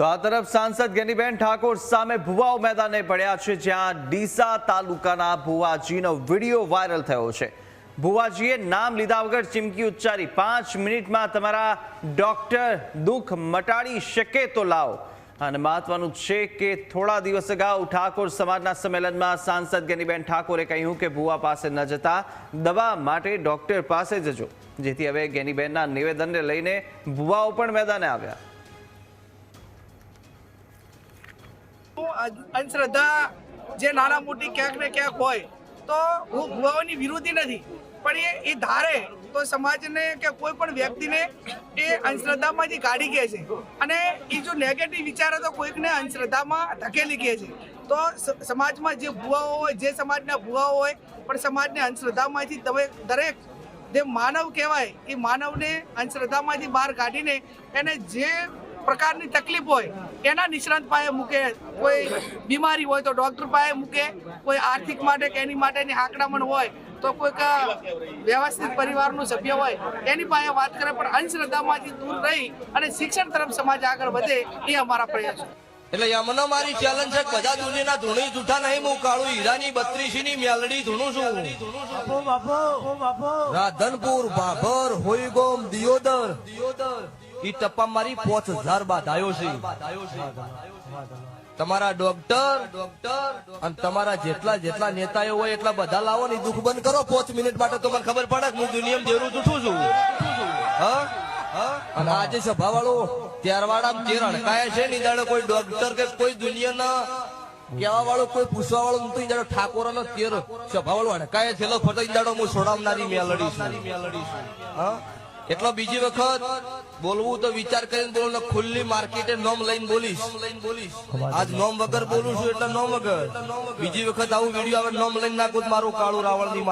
તો આ તરફ સાંસદ ગેનીબેન ઠાકોર સામે ભુવાઓ મેદાને પડ્યા છે, જ્યાં ડીસા તાલુકાના ભુવાજીનો વીડિયો વાયરલ થયો છે. ભુવાજીએ નામ લીધા વગર ચીમકી ઉચ્ચારી, પાંચ મિનિટમાં તમારા ડોક્ટર દુઃખ મટાડી શકે તો લાવો. અને મહત્વનું છે કે થોડા દિવસ અગાઉ ઠાકોર સમાજના સંમેલનમાં સાંસદ ગેનીબેન ઠાકોરે કહ્યું કે ભુવા પાસે ન જતા, દવા માટે ડોક્ટર પાસે જજો. જેથી હવે ગેનીબેનના નિવેદનને લઈને ભુવાઓ પણ મેદાને આવ્યા. અંધશ્રદ્ધા જે નાના મોટી ક્યાંક ને ક્યાંક હોય, તો હું ભુવાઓની વિરોધી નથી. પણ એ એ ધારે તો સમાજને કે કોઈ પણ વ્યક્તિને એ અંધશ્રદ્ધામાંથી કાઢી કહે છે. અને એ જો નેગેટિવ વિચારો તો કોઈકને અંધશ્રદ્ધામાં ધકેલી કહે છે. તો સમાજમાં જે ભુવાઓ હોય, જે સમાજના ભુવાઓ હોય, પણ સમાજને અંધશ્રદ્ધામાંથી તમે દરેક જે માનવ કહેવાય, એ માનવને અંધશ્રદ્ધામાંથી બહાર કાઢીને એને જે પ્રકારની તકલીફ હોય એના નિષ્ણાંત પાસે મૂકે. કોઈ બીમારી હોય તો ડોક્ટર પાસે મૂકે. કોઈ આર્થિક માટે કે એની માટેની આંકડામણ હોય તો કોઈક વ્યવસ્થિત પરિવારનું સભ્ય હોય એની પાસે વાત કરે. પણ અંધશ્રદ્ધામાંથી દૂર રહી અને શિક્ષણ તરફ સમાજ આગળ વધે એ અમારા પ્રયાસ છે. એટલે યમનો મારી ચેલેન્જ છે કે બધા દુનિયાના ધૂણી જૂઠા નહીં હું કાળું હીરાની બત્રીસી ની મેલડી ધૂણું છું. રાધનપુર ભાભર હોઈગોમ દિયોદર દિયોદર. ઈ ટપ્પા મારી પોચ હજાર બાદ આવ્યો છે. તમારા ડોક્ટર ડોક્ટર અને તમારા જેટલા જેટલા નેતાઓ હોય, એટલા બધા લાવો ને દુઃખ બંધ કરો. પાંચ મિનિટ માટે તો મને ખબર પડે હું દુનિયામાં જેવું જૂઠું છું? અને આજે સભા વાળો ત્યારવાળા જે રણકાય છે ને જાણે કોઈ ડોક્ટર કે કોઈ દુનિયાના કહેવા વાળો કોઈ પૂછવા વાળો નથી ઈ ઠાકોર નો તેર સભા વાળો અણકાય છેલ્લો ઈ દાડો હું છોડાવનારી મેલડી છું. હા? એટલો બીજી વખત બોલવું તો વિચાર કરીને બોલું ખુલ્લી માર્કેટે નોમ લઈને બોલીશ. આજ નોમ વગર બોલું છું એટલે નોમ વગર. બીજી વખત આવું વીડિયો આવે નોમ લઈને નાખું મારું કાળું રાવણની